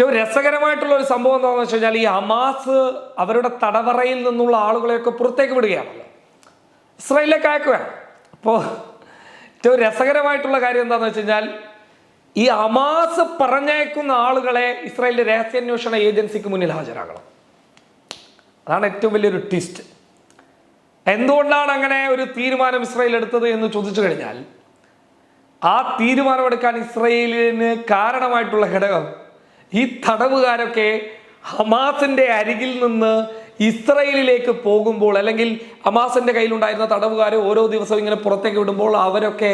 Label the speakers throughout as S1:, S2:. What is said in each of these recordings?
S1: ഏറ്റവും രസകരമായിട്ടുള്ള ഒരു സംഭവം എന്താണെന്ന് വെച്ച് കഴിഞ്ഞാൽ ഈ ഹമാസ് അവരുടെ തടവറയിൽ നിന്നുള്ള ആളുകളെയൊക്കെ പുറത്തേക്ക് വിടുകയാണല്ലോ ഇസ്രയേലിലേക്ക് അയക്കുകയാണ് അപ്പോൾ ഏറ്റവും രസകരമായിട്ടുള്ള കാര്യം എന്താണെന്ന് വെച്ച് കഴിഞ്ഞാൽ ഈ ഹമാസ് പറഞ്ഞയക്കുന്ന ആളുകളെ ഇസ്രായേലിന്റെ രഹസ്യാന്വേഷണ ഏജൻസിക്ക് മുന്നിൽ ഹാജരാകണം. അതാണ് ഏറ്റവും വലിയൊരു ട്വിസ്റ്റ് എന്തുകൊണ്ടാണ് അങ്ങനെ ഒരു തീരുമാനം ഇസ്രായേൽ എടുത്തത് എന്ന് ചോദിച്ചു കഴിഞ്ഞാൽ ആ തീരുമാനമെടുക്കാൻ ഇസ്രയേലിന് കാരണമായിട്ടുള്ള ഘടകം ഈ തടവുകാരൊക്കെ ഹമാസിന്റെ അരികിൽ നിന്ന് ഇസ്രയേലിലേക്ക് പോകുമ്പോൾ അല്ലെങ്കിൽ ഹമാസിന്റെ കയ്യിലുണ്ടായിരുന്ന തടവുകാരെ ഓരോ ദിവസവും ഇങ്ങനെ പുറത്തേക്ക് വിടുമ്പോൾ അവരൊക്കെ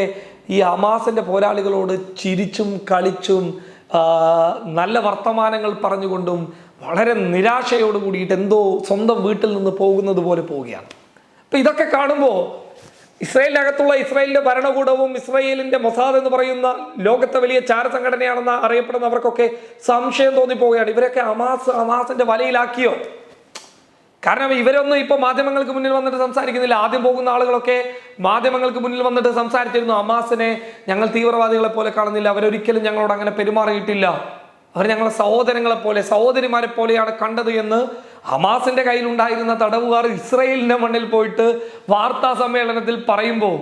S1: ഈ ഹമാസിന്റെ പോരാളികളോട് ചിരിച്ചും കളിച്ചും നല്ല വർത്തമാനങ്ങൾ പറഞ്ഞുകൊണ്ടും വളരെ നിരാശയോട് കൂടിയിട്ട് എന്തോ സ്വന്തം വീട്ടിൽ നിന്ന് പോകുന്നത് പോലെ പോവുകയാണ്. അപ്പൊ ഇതൊക്കെ കാണുമ്പോൾ ഇസ്രായേലിനകത്തുള്ള ഇസ്രായേലിന്റെ ഭരണകൂടവും ഇസ്രായേലിന്റെ മൊസാദ് എന്ന് പറയുന്ന ലോകത്തെ വലിയ ചാരസംഘടനയാണെന്ന് അറിയപ്പെടുന്നവർക്കൊക്കെ സംശയം തോന്നിപ്പോവുകയാണ്. ഇവരൊക്കെ അമാസ് അമാസിന്റെ വലയിലാക്കിയോ? കാരണം ഇവരൊന്നും ഇപ്പൊ മാധ്യമങ്ങൾക്ക് മുന്നിൽ വന്നിട്ട് സംസാരിക്കുന്നില്ല. ആദ്യം പോകുന്ന ആളുകളൊക്കെ മാധ്യമങ്ങൾക്ക് മുന്നിൽ വന്നിട്ട് സംസാരിച്ചിരുന്നു. അമാസിനെ ഞങ്ങൾ തീവ്രവാദികളെ പോലെ കാണുന്നില്ല. അവരൊരിക്കലും ഞങ്ങളോട് അങ്ങനെ പെരുമാറിയിട്ടില്ല. അവർ ഞങ്ങളെ സഹോദരങ്ങളെ പോലെ സഹോദരിമാരെ പോലെയാണ് കണ്ടത് എന്ന് ഹമാസിന്റെ കയ്യിലുണ്ടായിരുന്ന തടവുകാർ ഇസ്രയേലിന്റെ മണ്ണിൽ പോയിട്ട് വാർത്താ സമ്മേളനത്തിൽ പറയുമ്പോൾ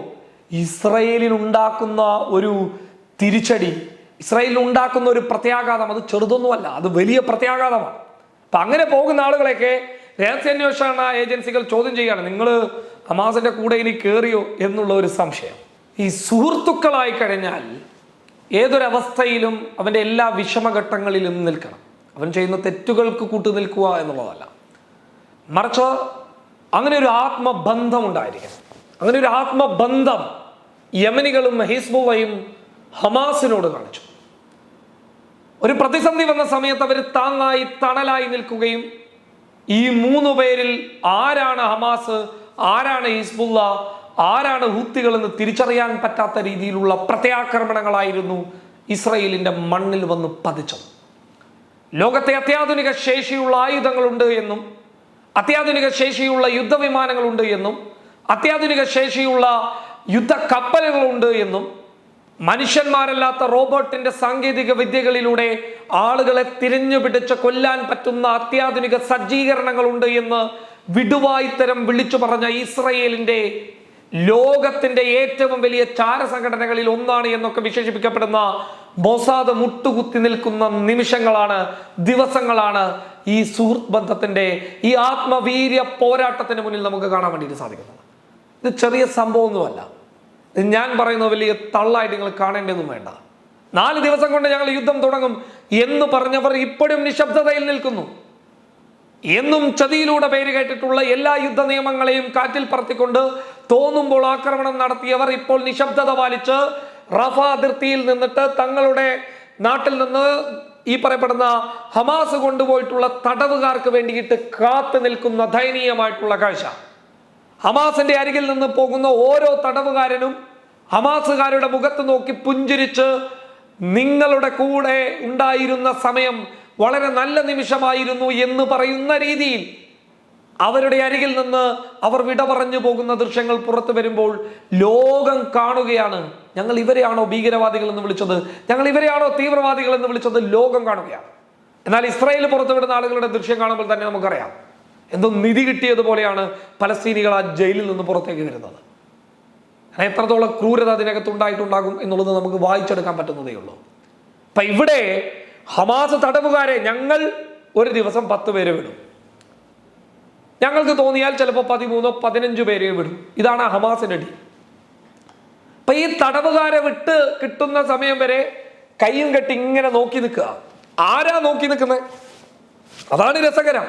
S1: ഇസ്രയേലിൽ ഉണ്ടാക്കുന്ന ഒരു തിരിച്ചടി ഇസ്രയേലിൽ ഉണ്ടാക്കുന്ന ഒരു പ്രത്യാഘാതം അത് ചെറുതൊന്നുമല്ല അത് വലിയ പ്രത്യാഘാതമാണ്. അപ്പൊ അങ്ങനെ പോകുന്ന ആളുകളെയൊക്കെ രഹസ്യാന്വേഷണ ഏജൻസികൾ ചോദ്യം ചെയ്യാണ് നിങ്ങൾ ഹമാസിന്റെ കൂടെ ഇനി കയറിയോ എന്നുള്ള ഒരു സംശയം. ഈ സുഹൃത്തുക്കളായി കഴിഞ്ഞാൽ ഏതൊരവസ്ഥയിലും അവന്റെ എല്ലാ വിഷമഘട്ടങ്ങളിലും നിൽക്കണം. അവൻ ചെയ്യുന്ന തെറ്റുകൾക്ക് കൂട്ടു നിൽക്കുക എന്നുള്ളതല്ല. മറിച്ച് അങ്ങനെ ഒരു ആത്മബന്ധം ഉണ്ടായിരിക്കണം അങ്ങനെ ഒരു ആത്മബന്ധം യമനികളും ഹിസ്ബുവയും ഹമാസിനോട് കാണിച്ചു. ഒരു പ്രതിസന്ധി വന്ന സമയത്ത് അവർ താങ്ങായി തണലായി നിൽക്കുകയും ഈ മൂന്ന് പേരിൽ ആരാണ് ഹമാസ് ആരാണ് ഹിസ്ബുള്ള ആരാണ് ഹൂത്തികൾ എന്ന് തിരിച്ചറിയാൻ പറ്റാത്ത രീതിയിലുള്ള പ്രത്യാക്രമണങ്ങളായിരുന്നു ഇസ്രയേലിന്റെ മണ്ണിൽ വന്ന് പതിച്ചത്. ലോകത്തെ അത്യാധുനിക ശേഷിയുള്ള ആയുധങ്ങളുണ്ട് എന്നും അത്യാധുനിക ശേഷിയുള്ള യുദ്ധവിമാനങ്ങളുണ്ട് എന്നും അത്യാധുനിക ശേഷിയുള്ള യുദ്ധ കപ്പലുകളുണ്ട് എന്നും മനുഷ്യന്മാരല്ലാത്ത റോബോട്ടിന്റെ സാങ്കേതിക വിദ്യകളിലൂടെ ആളുകളെ തിരിഞ്ഞുപിടിച്ച് കൊല്ലാൻ പറ്റുന്ന അത്യാധുനിക സജ്ജീകരണങ്ങളുണ്ട് എന്ന് വിടുവായിത്തരം വിളിച്ചു പറഞ്ഞ ഇസ്രയേലിന്റെ ലോകത്തിന്റെ ഏറ്റവും വലിയ ചാരസംഘടനകളിൽ ഒന്നാണ് എന്നൊക്കെ വിശേഷിപ്പിക്കപ്പെടുന്ന മൊസാദ് മുട്ടുകുത്തി നിൽക്കുന്ന നിമിഷങ്ങളാണ് ദിവസങ്ങളാണ് ഈ സുഹൃത്ത് ബന്ധത്തിന്റെ ഈ ആത്മവീര്യ പോരാട്ടത്തിന് മുന്നിൽ നമുക്ക് കാണാൻ വേണ്ടിയിട്ട് സാധിക്കുന്നത് ഇത് ചെറിയ സംഭവമൊന്നുമല്ല. ഞാൻ പറയുന്ന വലിയ തള്ളായിട്ട് നിങ്ങൾ കാണേണ്ടതൊന്നും വേണ്ട. നാല് ദിവസം കൊണ്ട് ഞങ്ങൾ യുദ്ധം തുടങ്ങും എന്ന് പറഞ്ഞവർ ഇപ്പോഴും നിശബ്ദതയിൽ നിൽക്കുന്നു. എന്നും ചതിയിലൂടെ പേര് കേട്ടിട്ടുള്ള എല്ലാ യുദ്ധ നിയമങ്ങളെയും കാറ്റിൽ പറത്തിക്കൊണ്ട് തോന്നുമ്പോൾ ആക്രമണം നടത്തിയവർ ഇപ്പോൾ നിശബ്ദത പാലിച്ച് റഫ അതിർത്തിയിൽ നിന്നിട്ട് തങ്ങളുടെ നാട്ടിൽ നിന്ന് ഈ പറയപ്പെടുന്ന ഹമാസ് കൊണ്ടുപോയിട്ടുള്ള തടവുകാർക്ക് വേണ്ടിയിട്ട് കാത്തു നിൽക്കുന്ന ദയനീയമായിട്ടുള്ള കാഴ്ച. ഹമാസിന്റെ അരികിൽ നിന്ന് പോകുന്ന ഓരോ തടവുകാരനും ഹമാസുകാരുടെ മുഖത്ത് നോക്കി പുഞ്ചിരിച്ച് നിങ്ങളുടെ കൂടെ ഉണ്ടായിരുന്ന സമയം വളരെ നല്ല നിമിഷമായിരുന്നു എന്ന് പറയുന്ന രീതിയിൽ അവരുടെ അരികിൽ നിന്ന് അവർ വിട പറഞ്ഞു പോകുന്ന ദൃശ്യങ്ങൾ പുറത്തു വരുമ്പോൾ ലോകം കാണുകയാണ്. ഞങ്ങൾ ഇവരെയാണോ ഭീകരവാദികൾ എന്ന് വിളിച്ചത്? ഞങ്ങൾ ഇവരെയാണോ തീവ്രവാദികൾ എന്ന് വിളിച്ചത്? ലോകം കാണുകയാണ്. എന്നാൽ ഇസ്രായേൽ പുറത്തുവിടുന്ന ആളുകളുടെ ദൃശ്യം കാണുമ്പോൾ തന്നെ നമുക്കറിയാം. എന്തോ നിധി കിട്ടിയതുപോലെയാണ് പലസ്തീനികൾ ആ ജയിലിൽ നിന്ന് പുറത്തേക്ക് വരുന്നത്. എത്രത്തോളം ക്രൂരത അതിനകത്ത് ഉണ്ടായിട്ടുണ്ടാകും എന്നുള്ളത് നമുക്ക് വായിച്ചെടുക്കാൻ പറ്റുന്നതേ ഉള്ളൂ. അപ്പൊ ഇവിടെ ഹമാസ് തടവുകാരെ ഞങ്ങൾ ഒരു ദിവസം പത്ത് പേരെ വിടും. ഞങ്ങൾക്ക് തോന്നിയാൽ ചിലപ്പോൾ പതിമൂന്നോ പതിനഞ്ച് പേരെ വിടും. ഇതാണ് ഹമാസിന്റെ ടീം അപ്പൊ ഈ തടവുകാരെ വിട്ട് കിട്ടുന്ന സമയം വരെ കയ്യും കെട്ടി ഇങ്ങനെ നോക്കി നിൽക്കുക. ആരാ നോക്കി നിൽക്കുന്നത് അതാണ് രസകരം.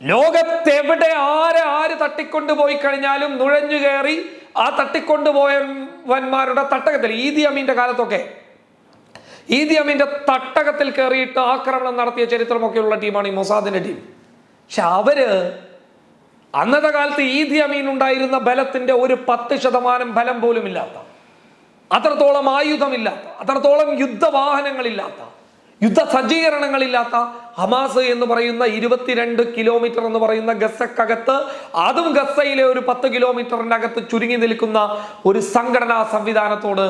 S1: ലോകത്തെവിടെ ആര് ആര് തട്ടിക്കൊണ്ടു പോയി കഴിഞ്ഞാലും നുഴഞ്ഞു കയറി ആ തട്ടിക്കൊണ്ടുപോയവന്മാരുടെ തട്ടകത്തിൽ ഈദി അമീന്റെ കാലത്തൊക്കെ ഈദി അമീന്റെ തട്ടകത്തിൽ കയറിയിട്ട് ആക്രമണം നടത്തിയ ചരിത്രമൊക്കെയുള്ള ടീമാണ് ഈ മൊസാദിന്റെ ടീം. പക്ഷെ അവർ അന്നത്തെ കാലത്ത് ഈദി അമീൻ ഉണ്ടായിരുന്ന ബലത്തിന്റെ ഒരു പത്ത് ശതമാനം ബലം പോലും ഇല്ലാത്ത അത്രത്തോളം ആയുധമില്ലാത്ത അത്രത്തോളം യുദ്ധവാഹനങ്ങളില്ലാത്ത യുദ്ധ സജ്ജീകരണങ്ങളില്ലാത്ത ഹമാസ് എന്ന് പറയുന്ന ഇരുപത്തിരണ്ട് കിലോമീറ്റർ എന്ന് പറയുന്ന ഗസക്കകത്ത് അതും ഗസയിലെ ഒരു പത്ത് അകത്ത് ചുരുങ്ങി നിൽക്കുന്ന ഒരു സംഘടനാ സംവിധാനത്തോട്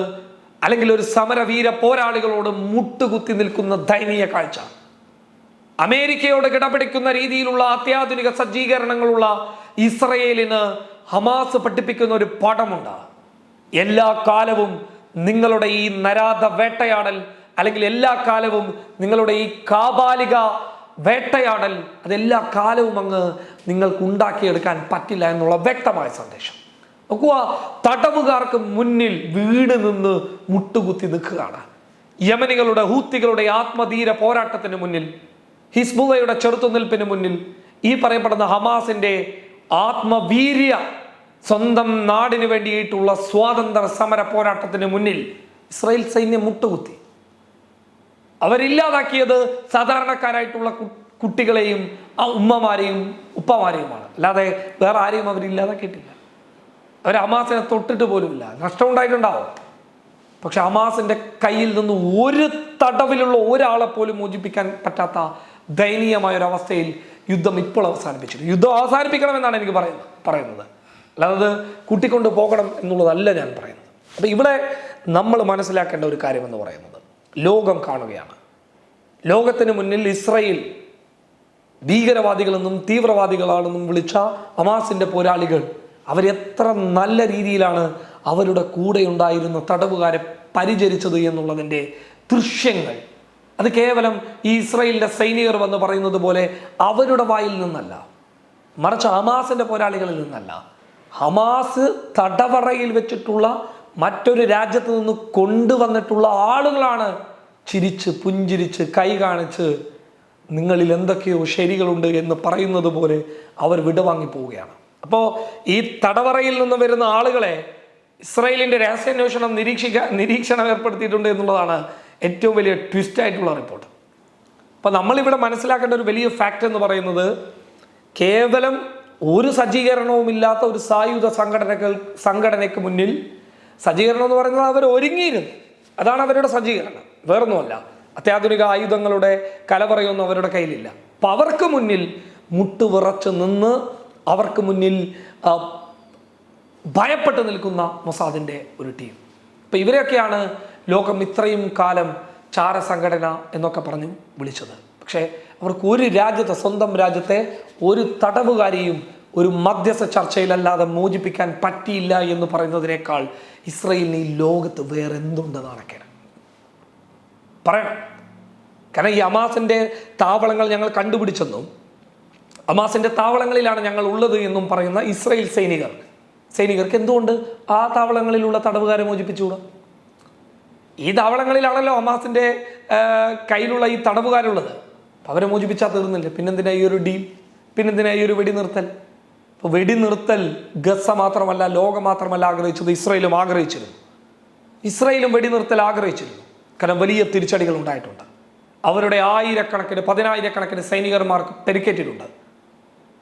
S1: അല്ലെങ്കിൽ ഒരു സമരവീര പോരാളികളോട് മുട്ടുകുത്തി നിൽക്കുന്ന ദയനീയ കാഴ്ച. അമേരിക്കയോട് കിടപിടിക്കുന്ന രീതിയിലുള്ള അത്യാധുനിക സജ്ജീകരണങ്ങളുള്ള ഇസ്രയേലിന് ഹമാസ് പഠിപ്പിക്കുന്ന ഒരു പടമുണ്ട്. എല്ലാ കാലവും നിങ്ങളുടെ ഈ നരാധ വേട്ടയാടൽ അല്ലെങ്കിൽ എല്ലാ കാലവും നിങ്ങളുടെ ഈ കാബാലിക വേട്ടയാടൽ അതെല്ലാ കാലവും അങ്ങ് നിങ്ങൾക്ക് ഉണ്ടാക്കിയെടുക്കാൻ പറ്റില്ല എന്നുള്ള വ്യക്തമായ സന്ദേശം. നോക്കുക തടവുകാർക്ക് മുന്നിൽ വീട് നിന്ന് മുട്ടുകുത്തി നിൽക്കുകയാണ്. യമനികളുടെ ഹൂത്തികളുടെ ആത്മധീര പോരാട്ടത്തിന് മുന്നിൽ ഹിസ്ബുള്ളയുടെ ചെറുത്തുനിൽപ്പിന് മുന്നിൽ ഈ പറയപ്പെടുന്ന ഹമാസിന്റെ ആത്മവീര്യ സ്വന്തം നാടിന് വേണ്ടിയിട്ടുള്ള സ്വാതന്ത്ര്യ സമര പോരാട്ടത്തിന് മുന്നിൽ ഇസ്രായേൽ സൈന്യം മുട്ടുകുത്തി. അവരില്ലാതാക്കിയത് സാധാരണക്കാരായിട്ടുള്ള കുട്ടികളെയും ആ ഉമ്മമാരെയും ഉപ്പമാരെയുമാണ്. അല്ലാതെ വേറെ ആരെയും അവരില്ലാതാക്കിയിട്ടില്ല. അവർ ഹമാസിനെ തൊട്ടിട്ട് പോലുമില്ല. നഷ്ടമുണ്ടായിട്ടുണ്ടാവും. പക്ഷെ ഹമാസിന്റെ കയ്യിൽ നിന്ന് ഒരു തടവിലുള്ള ഒരാളെ പോലും മോചിപ്പിക്കാൻ പറ്റാത്ത ദയനീയമായ ഒരു അവസ്ഥയിൽ യുദ്ധം ഇപ്പോൾ അവസാനിപ്പിച്ചിട്ടുണ്ട്. യുദ്ധം അവസാനിപ്പിക്കണമെന്നാണ് എനിക്ക് പറയുന്നത് പറയുന്നത്. അല്ലാതെ കൂട്ടിക്കൊണ്ട് പോകണം എന്നുള്ളതല്ല ഞാൻ പറയുന്നത്. അപ്പം ഇവിടെ നമ്മൾ മനസ്സിലാക്കേണ്ട ഒരു കാര്യം എന്ന് പറയുന്നത് ലോകം കാണുകയാണ്. ലോകത്തിന് മുന്നിൽ ഇസ്രയേൽ ഭീകരവാദികളെന്നും തീവ്രവാദികളാണെന്നും വിളിച്ച ഹമാസിന്റെ പോരാളികൾ അവരെത്ര നല്ല രീതിയിലാണ് അവരുടെ കൂടെയുണ്ടായിരുന്ന തടവുകാരെ പരിചരിച്ചത് എന്നുള്ളതിന്റെ ദൃശ്യങ്ങൾ അത് കേവലം ഈ ഇസ്രയേലിന്റെ സൈനികർ വന്ന് പറയുന്നത് പോലെ അവരുടെ വായിൽ നിന്നല്ല. മറിച്ച് ഹമാസിന്റെ പോരാളികളിൽ നിന്നല്ല. ഹമാസ് തടവറയിൽ വെച്ചിട്ടുള്ള മറ്റൊരു രാജ്യത്ത് നിന്ന് കൊണ്ടുവന്നിട്ടുള്ള ആളുകളാണ് ചിരിച്ച് പുഞ്ചിരിച്ച് കൈ കാണിച്ച് നിങ്ങളിൽ എന്തൊക്കെയോ ശരികളുണ്ട് എന്ന് പറയുന്നത് പോലെ അവർ വിടവാങ്ങി പോവുകയാണ്. അപ്പോൾ ഈ തടവറയിൽ നിന്ന് വരുന്ന ആളുകളെ ഇസ്രായേലിന്റെ രഹസ്യാന്വേഷണം നിരീക്ഷിക്കാൻ നിരീക്ഷണം ഏർപ്പെടുത്തിയിട്ടുണ്ട് എന്നുള്ളതാണ് ഏറ്റവും വലിയ ട്വിസ്റ്റ് ആയിട്ടുള്ള റിപ്പോർട്ട് അപ്പം നമ്മളിവിടെ മനസ്സിലാക്കേണ്ട ഒരു വലിയ ഫാക്റ്റ് എന്ന് പറയുന്നത് കേവലം ഒരു സജ്ജീകരണവും ഇല്ലാത്ത ഒരു സായുധ സംഘടനകൾ സംഘടനയ്ക്ക് മുന്നിൽ സജ്ജീകരണം എന്ന് പറയുന്നത് അവർ ഒരുങ്ങിയിരുന്നു. അതാണ് അവരുടെ സജ്ജീകരണം. വേറൊന്നുമല്ല. അത്യാധുനിക ആയുധങ്ങളുടെ കലവറയൊന്നും അവരുടെ കയ്യിലില്ല. അപ്പം അവർക്ക് മുന്നിൽ മുട്ടുവിറച്ച് നിന്ന് അവർക്ക് മുന്നിൽ ഭയപ്പെട്ട് നിൽക്കുന്ന മൊസാദിന്റെ ഒരു ടീം അപ്പം ഇവരെയൊക്കെയാണ് ലോകം ഇത്രയും കാലം ചാര സംഘടന എന്നൊക്കെ പറഞ്ഞു വിളിച്ചത്. പക്ഷേ അവർക്ക് ഒരു രാജ്യത്തെ സ്വന്തം രാജ്യത്തെ ഒരു തടവുകാരിയും ഒരു മധ്യസ്ഥ ചർച്ചയിലല്ലാതെ മോചിപ്പിക്കാൻ പറ്റിയില്ല എന്ന് പറയുന്നതിനേക്കാൾ ഇസ്രയേലിന് ഈ ലോകത്ത് വേറെ എന്തുണ്ട് നടക്കണം പറയണം. കാരണം ഈ അമാസിന്റെ താവളങ്ങൾ ഞങ്ങൾ കണ്ടുപിടിച്ചെന്നും അമാസിന്റെ താവളങ്ങളിലാണ് ഞങ്ങൾ ഉള്ളത് എന്നും പറയുന്ന ഇസ്രയേൽ സൈനികർ. സൈനികർക്ക് എന്തുകൊണ്ട് ആ താവളങ്ങളിലുള്ള തടവുകാരെ മോചിപ്പിച്ചുകൂടാ? ഈ താവളങ്ങളിലാണല്ലോ ഹമാസിന്റെ ആ, കയ്യിലുള്ള ഈ തടവുകാരുള്ളത്. അവരെ മോചിപ്പിച്ചാൽ തീർന്നില്ല? പിന്നെന്തിനാ ഈ ഒരു ഡീൽ പിന്നെന്തിനാ ഈ ഒരു വെടിനിർത്തൽ? അപ്പൊ വെടിനിർത്തൽ ഗസ മാത്രമല്ല ലോകം മാത്രമല്ല ആഗ്രഹിച്ചത് ഇസ്രയേലും ആഗ്രഹിച്ചിരുന്നു. ഇസ്രയേലും വെടിനിർത്തൽ ആഗ്രഹിച്ചിരുന്നു. കാരണം വലിയ തിരിച്ചടികൾ ഉണ്ടായിട്ടുണ്ട്. അവരുടെ ആയിരക്കണക്കിന് പതിനായിരക്കണക്കിന് സൈനികന്മാർക്ക് പരിക്കേറ്റിട്ടുണ്ട്.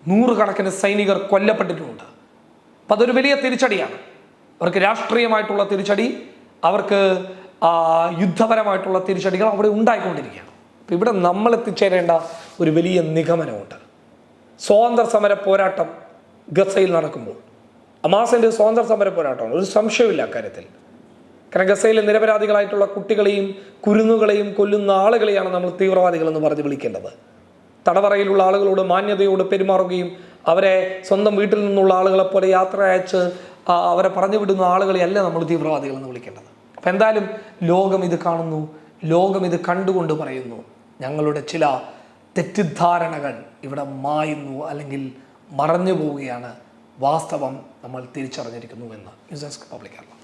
S1: നൂറുകണക്കിന് സൈനികർ കൊല്ലപ്പെട്ടിട്ടുമുണ്ട് അപ്പം അതൊരു വലിയ തിരിച്ചടിയാണ്. അവർക്ക് രാഷ്ട്രീയമായിട്ടുള്ള തിരിച്ചടി അവർക്ക് യുദ്ധപരമായിട്ടുള്ള തിരിച്ചടികൾ അവിടെ ഉണ്ടായിക്കൊണ്ടിരിക്കുകയാണ്. അപ്പം ഇവിടെ നമ്മൾ എത്തിച്ചേരേണ്ട ഒരു വലിയ നിഗമനമുണ്ട്. സ്വാതന്ത്ര്യ സമര പോരാട്ടം ഗസയിൽ നടക്കുമ്പോൾ. അമാസിന്റെ സ്വാതന്ത്ര്യ സമര പോരാട്ടമാണ്. ഒരു സംശയമില്ല അക്കാര്യത്തിൽ. കാരണം ഗസയിലെ നിരപരാധികളായിട്ടുള്ള കുട്ടികളെയും കുരുന്നുകളെയും കൊല്ലുന്ന ആളുകളെയാണ് നമ്മൾ തീവ്രവാദികൾ എന്ന് പറഞ്ഞ് വിളിക്കേണ്ടത്. തടവറയിലുള്ള ആളുകളോട് മാന്യതയോട് പെരുമാറുകയും അവരെ സ്വന്തം വീട്ടിൽ നിന്നുള്ള ആളുകളെ പോലെ യാത്ര അയച്ച് അവരെ പറഞ്ഞു വിടുന്ന ആളുകളെയല്ല നമ്മൾ തീവ്രവാദികൾ എന്ന് വിളിക്കേണ്ടത്. അപ്പം എന്തായാലും ലോകം ഇത് കാണുന്നു ലോകം ഇത് കണ്ടുകൊണ്ട് പറയുന്നു ഞങ്ങളുടെ ചില തെറ്റിദ്ധാരണകൾ ഇവിടെ മായുന്നു അല്ലെങ്കിൽ മറഞ്ഞു പോവുകയാണ് വാസ്തവം നമ്മൾ തിരിച്ചറിഞ്ഞിരിക്കുന്നു എന്ന് ന്യൂസ് ഡെസ്ക് പബ്ലിക് കേരള.